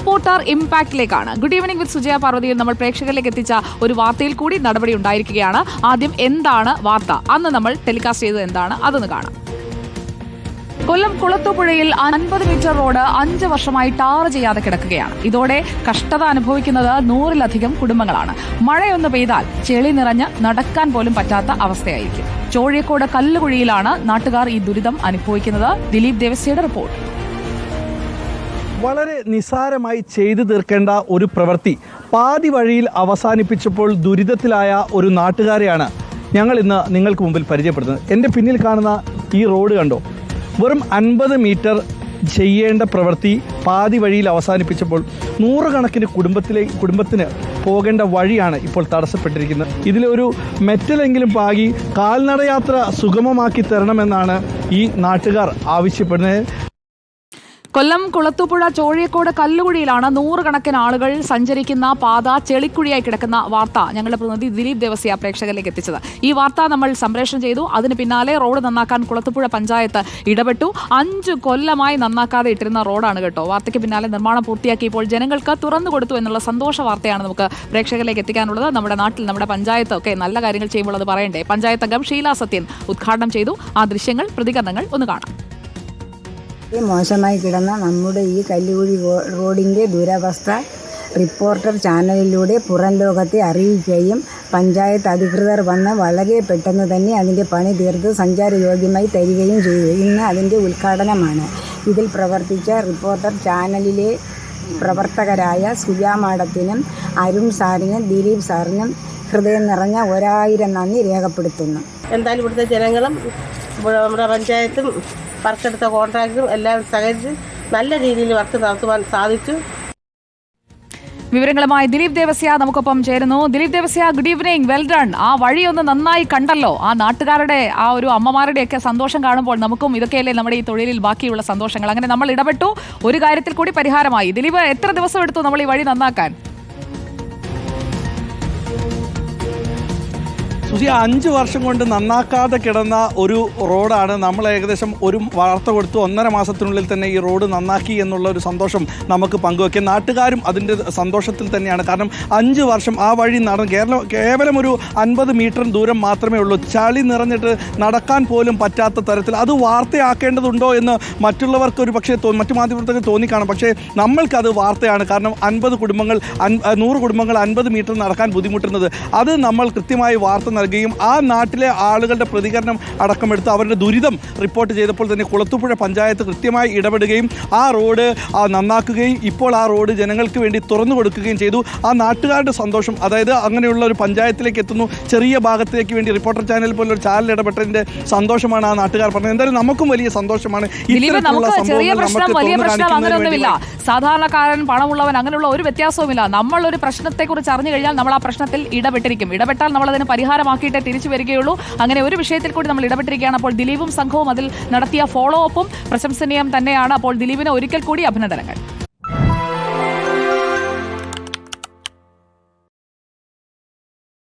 Reporter ഇമ്പാക്റ്റിലേക്കാണ്. Good evening with Sujaya പാർവതിയിൽ നമ്മൾ പ്രേക്ഷകരിലേക്ക് എത്തിച്ച ഒരു വാർത്തയിൽ കൂടി നടപടി ഉണ്ടായിരിക്കുകയാണ്. ആദ്യം എന്താണ് വാർത്ത? അന്ന് നമ്മൾ ടെലികാസ്റ്റ് ചെയ്തത് എന്താണ്? അതൊന്ന് കാണാം. കൊല്ലം കുളത്തുപുഴയിൽ അൻപത് മീറ്റർ റോഡ് അഞ്ച് വർഷമായി ടാർ ചെയ്യാതെ കിടക്കുകയാണ്. ഇതോടെ കഷ്ടത അനുഭവിക്കുന്നത് നൂറിലധികം കുടുംബങ്ങളാണ്. മഴയൊന്ന് പെയ്താൽ ചെളി നിറഞ്ഞ് നടക്കാൻ പോലും പറ്റാത്ത അവസ്ഥയായിരിക്കും. ചോഴിയക്കോട് കല്ലുകുഴിയിലാണ് നാട്ടുകാർ ഈ ദുരിതം അനുഭവിക്കുന്നത്. ദിലീപ് ദേവസ്യയുടെ റിപ്പോർട്ട്. വളരെ നിസാരമായി ചെയ്തു തീർക്കേണ്ട ഒരു പ്രവൃത്തി. പാതി വഴിയിൽ അവസാനിപ്പിച്ചപ്പോൾ ദുരിതത്തിലായ ഒരു നാട്ടുകാരെയാണ് ഞങ്ങൾ ഇന്ന് നിങ്ങൾക്ക് മുമ്പിൽ പരിചയപ്പെടുത്തുന്നത്. എന്റെ പിന്നിൽ കാണുന്ന ഈ റോഡ് കണ്ടോ? വെറും അൻപത് മീറ്റർ ചെയ്യേണ്ട പ്രവൃത്തി പാതി വഴിയിൽ അവസാനിപ്പിച്ചപ്പോൾ നൂറുകണക്കിന് കുടുംബത്തിലെ കുടുംബത്തിന് പോകേണ്ട വഴിയാണ് ഇപ്പോൾ തടസ്സപ്പെട്ടിരിക്കുന്നത്. ഇതിലൊരു മെറ്റലെങ്കിലും പാകി കാൽനടയാത്ര സുഗമമാക്കി തരണമെന്നാണ് ഈ നാട്ടുകാർ ആവശ്യപ്പെടുന്നത്. കൊല്ലം കുളത്തുപുഴ ചോഴിയക്കോട് കല്ലുകുഴിയിലാണ് നൂറുകണക്കിന് ആളുകൾ സഞ്ചരിക്കുന്ന പാത ചെളിക്കുഴിയായി കിടക്കുന്ന വാർത്ത ഞങ്ങളുടെ പ്രതിനിധി ദിലീപ് ദേവസ്യ പ്രേക്ഷകരിലേക്ക് എത്തിച്ചത്. ഈ വാർത്ത നമ്മൾ സംപ്രേഷണം ചെയ്തു. അതിന് പിന്നാലെ റോഡ് നന്നാക്കാൻ കുളത്തുപുഴ പഞ്ചായത്ത് ഇടപെട്ടു. അഞ്ച് കൊല്ലമായി നന്നാക്കാതെ ഇട്ടിരുന്ന റോഡാണ് കേട്ടോ. വാർത്തയ്ക്ക് പിന്നാലെ നിർമ്മാണം പൂർത്തിയാക്കി ഇപ്പോൾ ജനങ്ങൾക്ക് തുറന്നു കൊടുത്തു എന്നുള്ള സന്തോഷ വാർത്തയാണ് നമുക്ക് പ്രേക്ഷകരിലേക്ക് എത്തിക്കാനുള്ളത്. നമ്മുടെ നാട്ടിൽ നമ്മുടെ പഞ്ചായത്ത് ഒക്കെ നല്ല കാര്യങ്ങൾ ചെയ്യുമ്പോൾ അത് പറയണ്ടേ? പഞ്ചായത്ത് അംഗം ഷീല സത്യൻ ഉദ്ഘാടനം ചെയ്തു. ആ ദൃശ്യങ്ങൾ പ്രതികരണങ്ങൾ ഒന്ന് കാണാം. മോശമായി കിടന്ന നമ്മുടെ ഈ കല്ലുകുഴി റോഡിന്റെ ദുരവസ്ഥ റിപ്പോർട്ടർ ചാനലിലൂടെ പുറം ലോകത്തെ അറിയിക്കുകയും പഞ്ചായത്ത് അധികൃതർ വന്ന് വളരെ പെട്ടെന്ന് തന്നെ അതിന്റെ പണി തീർത്ത് സഞ്ചാരയോഗ്യമായി തരികയും ചെയ്തു. ഇന്ന് അതിന്റെ ഉദ്ഘാടനമാണ്. ഇതിൽ പ്രവർത്തിച്ച റിപ്പോർട്ടർ ചാനലിലെ പ്രവർത്തകരായ സുജാമാടത്തിനും അരുൺ സാറിനും ദിലീപ് സാറിനും ഹൃദയം നിറഞ്ഞ ഒരായിരം നന്ദി രേഖപ്പെടുത്തുന്നു. എന്തായാലും ഇവിടുത്തെ ജനങ്ങളും ഇവിടെ നമ്മുടെ പഞ്ചായത്തും വർക്കെടുത്ത കോൺട്രാക്ടറും എല്ലാം സഹകരിച്ച് നല്ല രീതിയിൽ വർക്ക് നടത്തുവാൻ സാധിച്ചു. വിവരങ്ങളുമായി ദിലീപ് ദേവസ്യ നമുക്കൊപ്പം ചേരുന്നു. Dileep Devasya good evening well done ആ വഴി ഒന്ന് നന്നായി കണ്ടല്ലോ. ആ നാട്ടുകാരുടെ ആ ഒരു അമ്മമാരുടെയൊക്കെ സന്തോഷം കാണുമ്പോൾ നമുക്കും ഇതൊക്കെയല്ലേ നമ്മുടെ ഈ തൊഴിലിൽ ബാക്കിയുള്ള സന്തോഷങ്ങൾ. അങ്ങനെ നമ്മൾ ഇടപെട്ടു. ഒരു കാര്യത്തിൽ കൂടി പരിഹാരമായി. ദിലീപ് എത്ര ദിവസം എടുത്തു നമ്മൾ ഈ വഴി നന്നാക്കാൻ? സുജി അഞ്ച് വർഷം കൊണ്ട് നന്നാക്കാതെ കിടന്ന ഒരു റോഡാണ് നമ്മൾ ഏകദേശം ഒരു വാർത്ത കൊടുത്തു. ഒന്നര മാസത്തിനുള്ളിൽ തന്നെ ഈ റോഡ് നന്നാക്കി എന്നുള്ള ഒരു സന്തോഷം നമുക്ക് പങ്കുവയ്ക്കാം നാട്ടുകാരും അതിന്റെ സന്തോഷത്തിൽ തന്നെയാണ്. കാരണം അഞ്ച് വർഷം ആ വഴി നടന്ന് കേരളം കേവലം ഒരു അൻപത് മീറ്റർ ദൂരം മാത്രമേ ഉള്ളൂ. ചളി നിറഞ്ഞിട്ട് നടക്കാൻ പോലും പറ്റാത്ത തരത്തിൽ അത് വാർത്തയാക്കേണ്ടതുണ്ടോ എന്ന് മറ്റുള്ളവർക്ക് ഒരു പക്ഷേ മറ്റു മാധ്യമങ്ങൾക്ക് തോന്നിക്കാണും. പക്ഷേ നമ്മൾക്കത് വാർത്തയാണ്. കാരണം അൻപത് കുടുംബങ്ങൾ നൂറ് കുടുംബങ്ങൾ അൻപത് മീറ്റർ നടക്കാൻ ബുദ്ധിമുട്ടുന്നത്. അത് നമ്മൾ കൃത്യമായി വാർത്ത നൽകുകയും ആ നാട്ടിലെ ആളുകളുടെ പ്രതികരണം അടക്കമെടുത്ത് അവരുടെ ദുരിതം റിപ്പോർട്ട് ചെയ്തപ്പോൾ തന്നെ കുളത്തുപുഴ പഞ്ചായത്ത് കൃത്യമായി ഇടപെടുകയും ആ റോഡ് നന്നാക്കുകയും ഇപ്പോൾ ആ റോഡ് ജനങ്ങൾക്ക് വേണ്ടി തുറന്നു കൊടുക്കുകയും ചെയ്തു. ആ നാട്ടുകാരുടെ സന്തോഷം അതായത് അങ്ങനെയുള്ള ഒരു പഞ്ചായത്തിലേക്ക് എത്തുന്നു. ചെറിയ ഭാഗത്തേക്ക് വേണ്ടി റിപ്പോർട്ടർ ചാനൽ പോലൊരു ഒരു ചാനൽ ഇടപെട്ടതിന്റെ സന്തോഷമാണ് ആ നാട്ടുകാർ പറഞ്ഞത്. എന്തായാലും നമുക്കും വലിയ സന്തോഷമാണ്. ചെറിയ പ്രശ്നം വലിയ തുറന്നു പ്രശ്നം അങ്ങനെയൊന്നുമില്ല. സാധാരണക്കാരൻ പണമുള്ളവൻ അങ്ങനെയുള്ള ഒരു വ്യത്യാസവുമില്ല. നമ്മൾ ഒരു പ്രശ്നത്തെക്കുറിച്ച് അറിഞ്ഞു കഴിഞ്ഞാൽ നമ്മൾ ആ പ്രശ്നത്തിൽ ഇടപെട്ടിരിക്കും. ഇടപെട്ടാൽ നമ്മൾ അതിന് പരിഹാരമാക്കിയിട്ടേ തിരിച്ചു വരികയുള്ളൂ. അങ്ങനെ ഒരു വിഷയത്തിൽ കൂടി നമ്മൾ ഇടപെട്ടിരിക്കുകയാണ്. അപ്പോൾ ദിലീപും സംഘവും അതിൽ നടത്തിയ ഫോളോ അപ്പും പ്രശംസനീയം തന്നെയാണ്. അപ്പോൾ ദിലീപിന് ഒരിക്കൽ കൂടി അഭിനന്ദനങ്ങൾ.